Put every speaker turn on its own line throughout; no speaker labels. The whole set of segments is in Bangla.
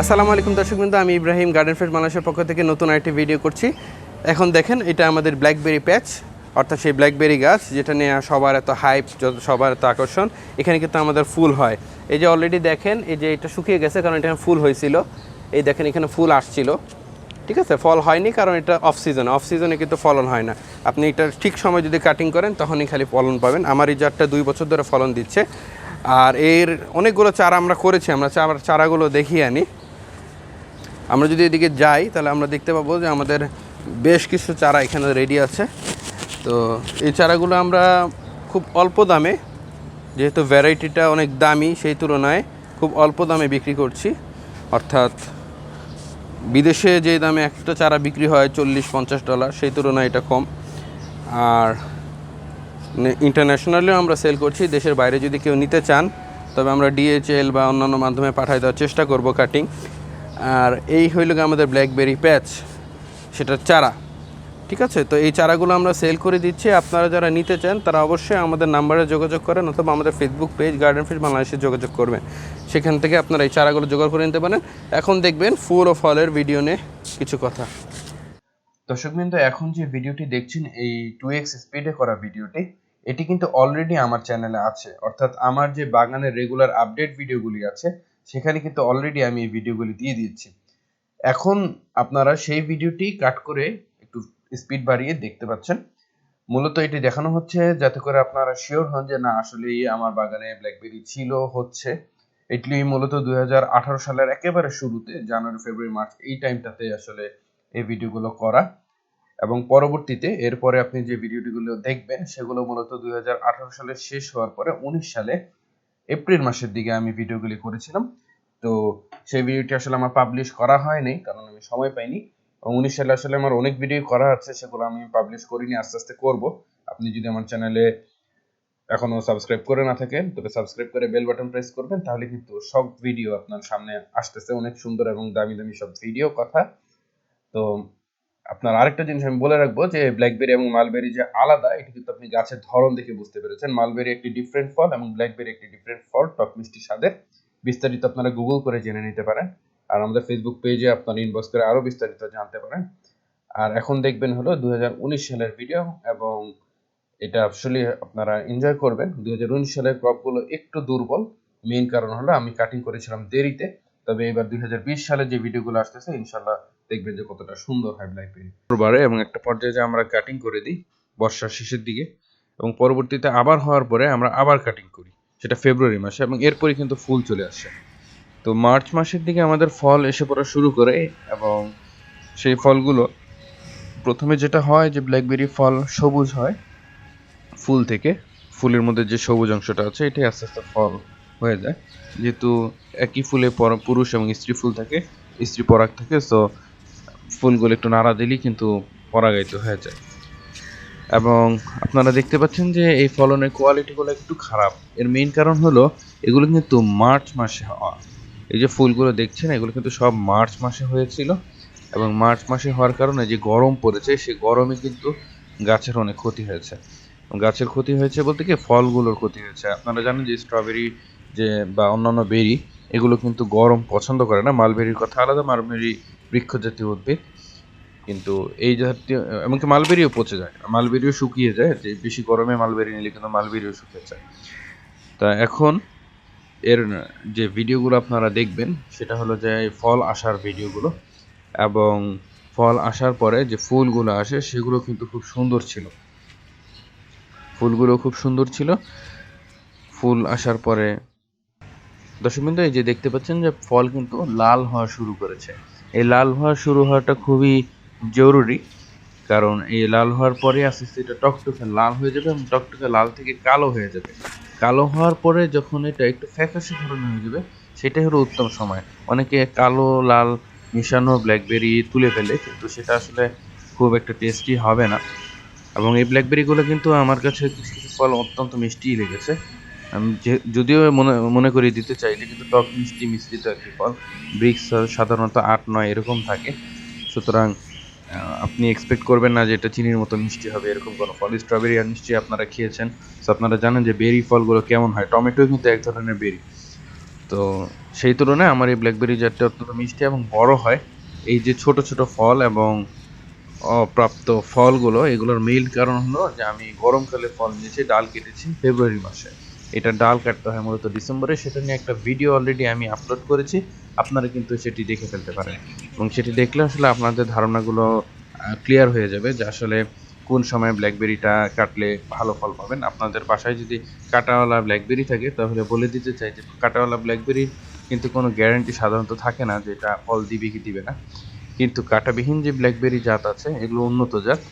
আসসালামু আলাইকুম দর্শকবৃন্দ, আমি ইব্রাহিম গার্ডেন ফ্রেশ মালয়েশিয়ার পক্ষ থেকে নতুন আরেকটি ভিডিও করছি। এখন দেখেন, এটা আমাদের ব্ল্যাকবেরি প্যাচ অর্থাৎ সেই ব্ল্যাকবেরি গাছ, যেটা নিয়ে সবার এত হাইপ সবার এত আকর্ষণ, এখানে কিন্তু আমাদের ফুল হয়। এই যে অলরেডি দেখেন, এই যে এটা শুকিয়ে গেছে, কারণ এটা ফুল হয়েছিল। এই দেখেন, এখানে ফুল আসছিল। ঠিক আছে, ফল হয়নি কারণ এটা অফ সিজন অফ সিজনে কিন্তু ফলন হয় না। আপনি এটা ঠিক সময় যদি কাটিং করেন, তখনই খালি ফলন পাবেন। আমার এই জারটা দুই বছর ধরে ফলন দিচ্ছে। আর এর অনেকগুলো চারা আমরা করেছি, আমরা চারা- চারাগুলো দেখিয়ে আনি। আমরা যদি এদিকে যাই, তাহলে আমরা দেখতে পাবো যে আমাদের বেশ কিছু চারা এখানে রেডি আছে। তো এই চারাগুলো আমরা খুব অল্প দামে, যেহেতু ভ্যারাইটিটা অনেক দামি সেই তুলনায় খুব অল্প দামে বিক্রি করছি। অর্থাৎ বিদেশে যে দামে একটা চারা বিক্রি হয় চল্লিশ পঞ্চাশ ডলার, সেই তুলনায় এটা কম। আর ইন্টারন্যাশনালিও আমরা সেল করছি, দেশের বাইরে যদি কেউ নিতে চান, তবে আমরা ডিএচএল বা অন্যান্য মাধ্যমে পাঠায় দেওয়ার চেষ্টা করব কাটিং আর এই হইল আমাদের ব্ল্যাকবেরি প্যাচ সেটার চারা। ঠিক আছে? তো এই চারাগুলো আমরা সেল করে দিচ্ছি। আপনারা যারা নিতে চান, তারা অবশ্যই আমাদের নাম্বারে যোগাযোগ করেন অথবা আমাদের ফেসবুক পেজ গার্ডেন ফিশ বাংলাদেশে যোগাযোগ করবেন। সেখান থেকে আপনারা এই চারাগুলো জোগাড় করে নিতে পারেন। এখন দেখবেন ফুল ও ফলের ভিডিও নিয়ে কিছু কথা। দর্শক বিন্দু, এখন যে ভিডিওটি দেখছেন, এই টু এক্স স্পিডে করা ভিডিওটি এটি কিন্তু অলরেডি আমার চ্যানেলে আছে। অর্থাৎ আমার যে বাগানের রেগুলার আপডেট ভিডিওগুলি আছে, সেখানে কিন্তু অলরেডি আমি এই ভিডিওগুলি দিয়ে দিয়েছি এখন আপনারা সেই ভিডিওটি কাট করে স্পিড বাড়িয়ে দেখতে পাচ্ছেন। মূলত এটি দেখানো হচ্ছে যাতে করে আপনারা শিওর হন যে না আসলেই আমার বাগানে ব্ল্যাকবেরি ছিল, হচ্ছে। এটি মূলত দু হাজার আঠারো সালের একেবারে শুরুতে, জানুয়ারি, ফেব্রুয়ারি, মার্চ, এই টাইমটাতে আসলে এই ভিডিওগুলো করা। এবং পরবর্তীতে এরপরে আপনি যে ভিডিওটিগুলো দেখবেন, সেগুলো মূলত দুই সালের শেষ হওয়ার পরে উনিশ সালে এপ্রিল মাসের দিকে আমি ভিডিওগুলি করেছিলাম। তো সেই ভিডিওটি আসলে আমার পাবলিশ করা হয়নি, কারণ আমি সময় পাইনি। উনিশ সালে আসলে আমার অনেক ভিডিও করা আছে, সেগুলো আমি পাবলিশ করিনি, আস্তে আস্তে করব। আপনি যদি আমার চ্যানেলে এখনও সাবস্ক্রাইব করে না থাকেন, তবে সাবস্ক্রাইব করে বেল বাটন প্রেস করবেন, তাহলে কিন্তু সব ভিডিও আপনার সামনে আসতেছে, অনেক সুন্দর এবং দামি দামি সব ভিডিও কথা। তো আপনার আরেকটা জিনিস আমি বলে রাখব যে ব্ল্যাকবেরি এবং মালবেরি যে আলাদা, এটি কিন্তু আপনি গাছের ধরন দেখে বুঝতে পেরেছেন। মালবেরি একটি ডিফারেন্ট ফল এবং ব্ল্যাকবেরি একটি ডিফারেন্ট ফল, টক মিষ্টি স্বাদের। বিস্তারিত আপনারা গুগল করে জেনে নিতে পারেন। আর আমাদের ফেসবুক পেজে আপনারা ইনবক্স করে আরও বিস্তারিত জানতে পারেন। আর এখন দেখবেন হলো দু হাজার উনিশ সালের ভিডিও এবং এটা আসলে আপনারা এনজয় করবেন। দুই সালের ক্রপগুলো একটু দুর্বল। মেইন কারণ হলো আমি কাটিং করেছিলাম দেরিতে। তবে এবার দুই সালে যে ভিডিওগুলো আসতেছে ইনশাল্লাহ দেখবেন যে কতটা সুন্দর হয় ব্ল্যাকবেরি বারে এবং একটা পর্যায়ে যে আমরা কাটিং করে দিই বর্ষার শেষের দিকে এবং পরবর্তীতে আবার হওয়ার পরে আমরা আবার কাটিং করি। সেটা ফেব্রুয়ারি মাসে এবং এরপরই কিন্তু ফুল চলে আসে। তো মার্চ মাসের দিকে আমাদের ফল এসে পড়া শুরু করে এবং সেই ফলগুলো প্রথমে যেটা হয় যে ব্ল্যাকবেরি ফল সবুজ হয়, ফুল থেকে। ফুলের মধ্যে যে সবুজ অংশটা আছে, এটাই আস্তে আস্তে ফল হয়ে যায়। যেহেতু একই ফুলে পর- পুরুষ এবং স্ত্রী ফুল থাকে, স্ত্রী পরাগ থাকে সো ফুলগুলো একটু নাড়া দিলেই কিন্তু পরাগায়িত হয়ে যায়। এবং আপনারা দেখতে পাচ্ছেন যে এই ফলনের কোয়ালিটিগুলো একটু খারাপ। এর মেইন কারণ হলো, এগুলো কিন্তু মার্চ মাসে হওয়া। এই যে ফুলগুলো দেখছেন, এগুলো কিন্তু সব মার্চ মাসে হয়েছিল এবং মার্চ মাসে হওয়ার কারণে যে গরম পড়েছে সেই গরমে কিন্তু গাছের অনেক ক্ষতি হয়েছে। গাছের ক্ষতি হয়েছে বলতে কি, ফলগুলোর ক্ষতি হয়েছে। আপনারা জানেন যে স্ট্রবেরি যে বা অন্যান্য বেরি এগুলো কিন্তু গরম পছন্দ করে না। মালবেরির কথা আলাদা মালবেরি বৃক্ষ জাতীয় উদ্ভিদ। কিন্তু এই জাতীয়, এমনকি মালবেরিও পচে যায়। মালবেরিও শুকিয়ে যায়। যে বেশি গরমে মালবেরি নিলে কিন্তু মালবেরিও শুকিয়ে যায়। তা এখন এর যে ভিডিওগুলো আপনারা দেখবেন, সেটা হলো যে ফল আসার ভিডিওগুলো এবং ফল আসার পরে যে ফুলগুলো আসে, সেগুলো কিন্তু খুব সুন্দর ছিল। ফুলগুলো খুব সুন্দর ছিল। ফুল আসার পরে দর্শক বিন্দু এই যে দেখতে পাচ্ছেন যে ফল কিন্তু লাল হওয়া শুরু করেছে। এই লাল হওয়া শুরু হওয়াটা খুবই জরুরি, কারণ এই লাল হওয়ার পরে আস্তে আস্তে এটা টকটকে লাল হয়ে যাবে এবং টকটকে লাল থেকে কালো হয়ে যাবে। কালো হওয়ার পরে যখন এটা একটু ফ্যাকাশে ধরনের হয়ে যাবে, সেটাই হলো উত্তম সময়। অনেকে কালো, লাল, মিশানো ব্ল্যাকবেরি তুলে ফেলে, কিন্তু সেটা আসলে খুব একটা টেস্টি হবে না। এবং এই ব্ল্যাকবেরিগুলো কিন্তু আমার কাছে কিছু কিছু ফল অত্যন্ত মিষ্টিই লেগেছে। আমি যে- যদিও মনে মনে করিয়ে দিতে চাই যে কিন্তু টক মিষ্টি মিশ্রিত একটি ফল। ব্রিক্স সাধারণত আট, নয় এরকম থাকে। সুতরাং আপনি এক্সপেক্ট করবেন না যে এটা চিনির মতো মিষ্টি হবে, এরকম কোনো ফল। স্ট্রবেরি আর নিশ্চয়ই আপনারা খেয়েছেন তো আপনারা জানেন যে বেরি ফলগুলো কেমন হয়। টমেটো কিন্তু এক ধরনের বেরি তো সেই তুলনায় আমার এই ব্ল্যাকবেরি জাতটা অত্যন্ত মিষ্টি এবং বড় হয়। এই যে ছোট ছোট ফল এবং অপ্রাপ্ত ফলগুলো, এগুলোর মেইন কারণ হলো যে আমি গরমকালে ফল নিয়েছি ডাল কেটেছি ফেব্রুয়ারি মাসে। এটা ডাল কাটতে হয় মূলত ডিসেম্বরে, সেটা নিয়ে একটা ভিডিও অলরেডি আমি আপলোড করেছি। আপনারা কিন্তু সেটি দেখে ফেলতে পারেন। এবং সেটি দেখলে আসলে আপনাদের ধারণাগুলো ক্লিয়ার হয়ে যাবে যে আসলে কোন সময় ব্ল্যাকবেরিটা কাটলে ভালো ফল পাবেন। আপনাদের বাসায় যদি কাটাওয়ালা ব্ল্যাকবেরি থাকে, তাহলে বলে দিতে চাই যে কাটাওয়ালা ব্ল্যাকবেরি কিন্তু কোনো গ্যারান্টি সাধারণত থাকে না যে এটা ফল দিবে কি দিবে না। কিন্তু কাটাবিহীন যে ব্ল্যাকবেরি জাত আছে, এগুলো উন্নত জাত।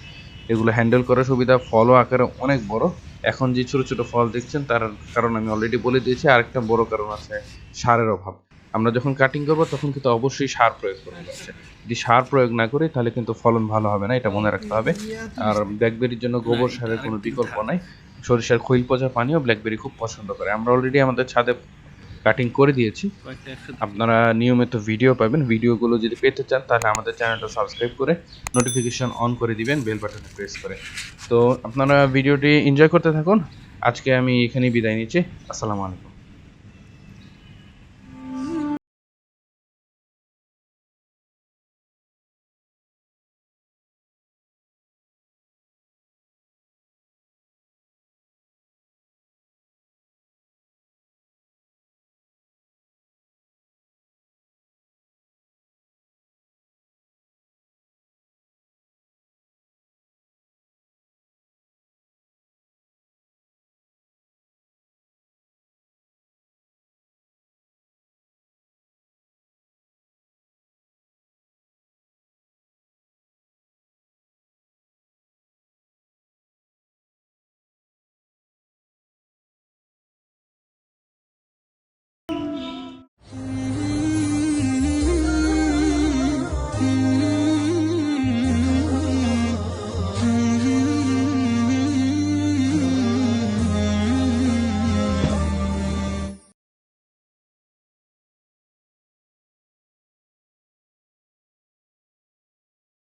এগুলো হ্যান্ডেল করার সুবিধা, ফলও আকারে অনেক বড়। এখন যে ছোট ছোট ফল দেখছেন, তার কারণ আমি অলরেডি বলে দিয়েছি আর একটা বড় কারণ আছে সারের অভাব। আমরা যখন কাটিং করব, তখন কিন্তু অবশ্যই সার প্রয়োগ করতে হচ্ছে। যদি সার প্রয়োগ না করি, তাহলে কিন্তু ফলন ভালো হবে না, এটা মনে রাখতে হবে। আর ব্ল্যাকবেরির জন্য গোবর সারের কোনো বিকল্প নাই। সরিষার খৈল পচা পানিও ব্ল্যাকবেরি খুব পছন্দ করে। আমরা অলরেডি আমাদের ছাদে কাটিং করে দিয়েছি। আপনারা নিয়মিত ভিডিও পাবেন। ভিডিওগুলো যদি পেতে চান তাহলে আমাদের চ্যানেলটা সাবস্ক্রাইব করে নোটিফিকেশন অন করে দিবেন বেল বাটনে প্রেস করে। তো আপনারা ভিডিওটি এনজয় করতে থাকুন। আজকে আমি এখানেই বিদায় নিচ্ছি। আসসালামু আলাইকুম।